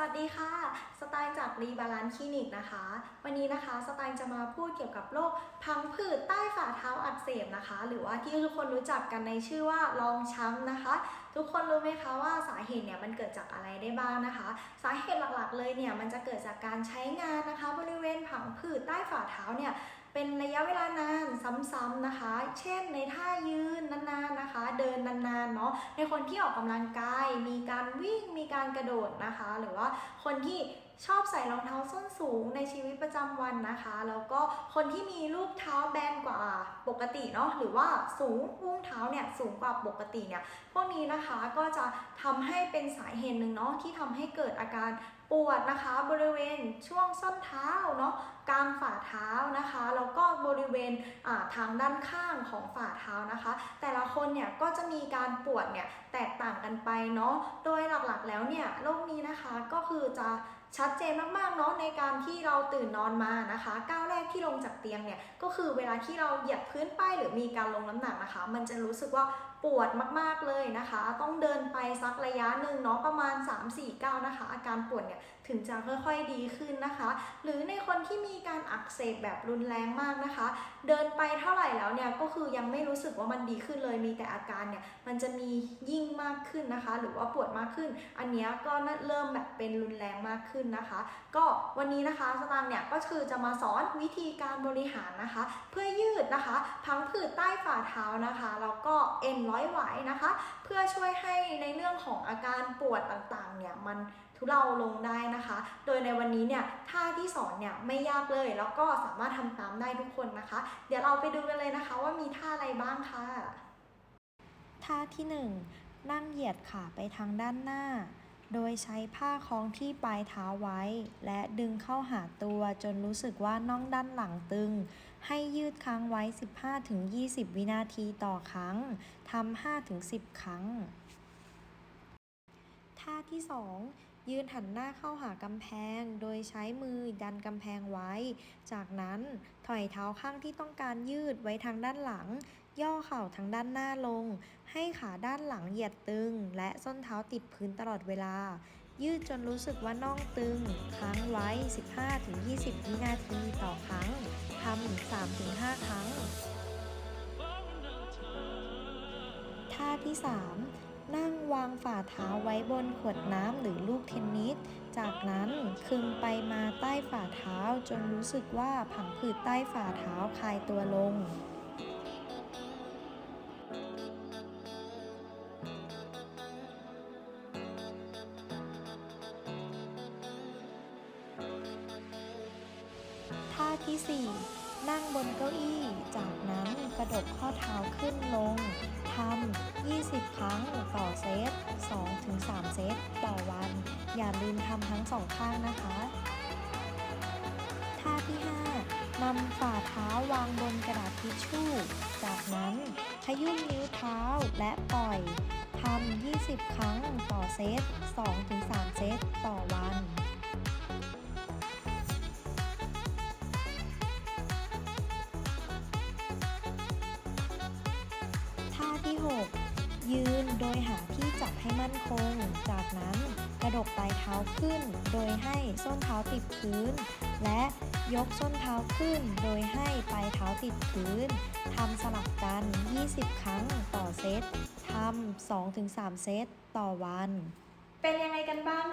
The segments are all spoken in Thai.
วัสดีค่ะ สไตล์จากรีบาลานคลินิกนะคะ วันนี้นะคะสไตล์จะมาพูดเกี่ยวกับโรคพังผืดใต้ฝ่าเท้าอักเสบนะคะ หรือว่าที่ทุกคนรู้จักกันในชื่อว่ารองช้ำนะคะ ทุกคนรู้ไหมคะว่าสาเหตุเนี่ยมันเกิดจากอะไรได้บ้างนะคะ สาเหตุหลักๆเลยเนี่ยมันจะเกิดจากการใช้งานนะคะ บริเวณผังผืดใต้ฝ่าเท้าเนี่ย เป็นระยะเวลานานซ้ำๆนะคะ เช่นในท่ายืนนานๆนะคะ เดินนานๆเนาะในคนที่ออกกำลังกาย มีการวิ่งมีการกระโดดนะคะ หรือว่าคนที่ชอบใส่รองเท้าส้นสูงในชีวิตประจำวันนะคะ แล้วก็คนที่มีรูปเท้าแบนกว่าปกติเนาะหรือว่าสูงอุ้งเท้าเนี่ยสูงกว่าปกติเนี่ยพวกนี้นะคะก็จะทำให้เป็นสาเหตุหนึ่งเนาะที่ทำให้เกิดอาการ ปวดนะคะบริเวณช่วงส้นเท้าเนาะกลางฝ่าเท้านะคะแล้วก็บริเวณทางด้านข้างของฝ่าเท้านะคะ แต่ละคนเนี่ยก็จะมีการปวดเนี่ยแตกต่างกันไปเนาะโดยหลักๆแล้วเนี่ยโรคนี้นะคะก็คือจะชัดเจนมากๆเนาะในการที่เราตื่นนอนมานะคะก้าวแรกที่ลงจากเตียงเนี่ยก็คือเวลาที่เราเหยียบพื้นป้ายหรือมีการลงน้ำหนักนะคะ มันจะรู้สึกว่าปวดมากๆเลยนะคะ ต้องเดินไปสักระยะหนึ่งเนาะประมาณ 3-4ก้าวนะคะ อาการปวดเนี่ยถึงจะค่อยๆดีขึ้นนะคะ หรือในคนที่มีการอักเสบแบบรุนแรงมากนะคะ เดินไปเท่าไหร่แล้วเนี่ยก็คือยังไม่รู้สึกว่ามันดีขึ้นเลยมีแต่อาการเนี่ยมันจะมียิ่งมากขึ้นนะคะ หรือว่าปวดมากขึ้น อันนี้ก็เริ่มแบบเป็นรุนแรงมากขึ้นนะคะ ก็วันนี้นะคะสตางค์เนี่ยก็คือจะมาสอนวิธีการบริหารนะคะ เพื่อยืดนะคะพังผืดใต้ฝ่าเท้านะคะแล้วก็เอ็นร้อยไหวนะคะ เพื่อช่วยให้ในเรื่องของอาการปวดต่างๆเนี่ยมัน ทุเลาลงได้นะคะ โดยในวันนี้เนี่ยท่าที่สอนเนี่ยไม่ยากเลย แล้วก็สามารถทำตามได้ทุกคนนะคะ เดี๋ยวเราไปดูกันเลยนะคะ ว่ามีท่าอะไรบ้างค่ะ ท่าที่ 1 นั่งเหยียดขาไปทางด้านหน้า โดยใช้ผ้าคล้องที่ปลายเท้าไว้ และดึงเข้าหาตัวจนรู้สึกว่าน่องด้านหลังตึง ให้ยืดค้างไว้ 15-20 วินาทีต่อครั้งทำ5-10 ครั้งท่าที่ 2 ยืนหันหน้าเข้าหากำแพง โดยใช้มือดันกำแพงไว้ จากนั้นถอยเท้าข้างที่ต้องการยืดไว้ทางด้านหลัง ย่อเข่าทางด้านหน้าลง ให้ขาด้านหลังเหยียดตึง และส้นเท้าติดพื้นตลอดเวลา ยืดจนรู้สึกว่าน่องตึง ค้างไว้ 15-20 วินาทีต่อครั้งทำ 3-5 ครั้ง ท่าที่ 3 นั่งวางฝ่าเท้าไว้บนขวดน้ำหรือลูกเทนนิส จากนั้นคึงไปมาใต้ฝ่าเท้าจนรู้สึกว่าผังผืดใต้ฝ่าเท้าคลายตัวลงท่าที่ 4 นั่งบนเก้าอี้ จากนั้นกระดกข้อเท้าขึ้นลงทำ 20 ครั้งต่อเซต 2-3 เซต ต่อวัน อย่าลืมทำทั้งสองข้างนะคะท่าที่ 5นำฝ่าเท้าวางบนกระดาษทิชชู่ จากนั้นขยุ่มนิ้วเท้าและปล่อยทำ 20 ครั้งต่อเซต 2-3 เซต ต่อวัน 6ยืนโดยหาที่จับให้มั่นคง จากนั้นกระดกปลายเท้าขึ้น โดยให้ส้นเท้าติดพื้น และยกส้นเท้าขึ้น โดยให้ปลายเท้าติดพื้นทำสลับกัน 20 ครั้งต่อเซตทำ2-3 เซตต่อวัน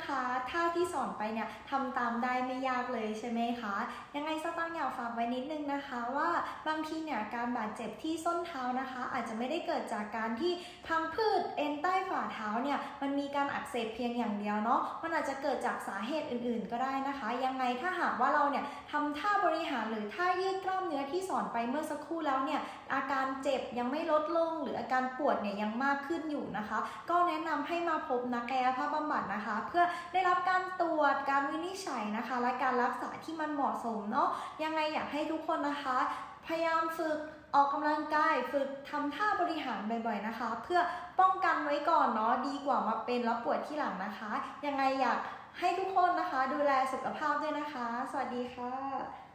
นบ้างคะท่าที่สอนไปเนี่ยทำตามได้ไม่ยากเลยใช่ไหมคะ ยังไงสตางค์อยากฝากไว้นิดนึงนะคะว่าบางทีเนี่ยการบาดเจ็บที่ส้นเท้านะคะ อาจจะไม่ได้เกิดจากการที่พังพืชเอ็นใต้ฝ่าเท้าเนี่ยมันมีการอักเสบเพียงอย่างเดียวเนาะมันอาจจะเกิดจากสาเหตุอื่นๆ ก็ได้นะคะ ยังไงถ้าหากว่าเราเนี่ยทำท่าบริหารหรือท่ายืดกล้ามเนื้อที่สอนไปเมื่อสักครู่แล้วเนี่ยอาการเจ็บยังไม่ลดลง หรืออาการปวดเนี่ยยังมากขึ้นอยู่นะคะ ก็แนะนำให้มาพบนักกายภาพบำบัดนะคะ เพื่อได้รับการตรวจการวินิจฉัยนะคะ และการรักษาที่มันเหมาะสมเนาะยังไงอยากให้ทุกคนนะคะ พยายามฝึกออกกำลังกายฝึกทำท่าบริหารบ่อยๆนะคะ เพื่อป้องกันไว้ก่อนเนาะดีกว่ามาเป็นแล้วปวดที่หลังนะคะ ยังไงอยากให้ทุกคนนะคะ ดูแลสุขภาพด้วยนะคะ สวัสดีค่ะ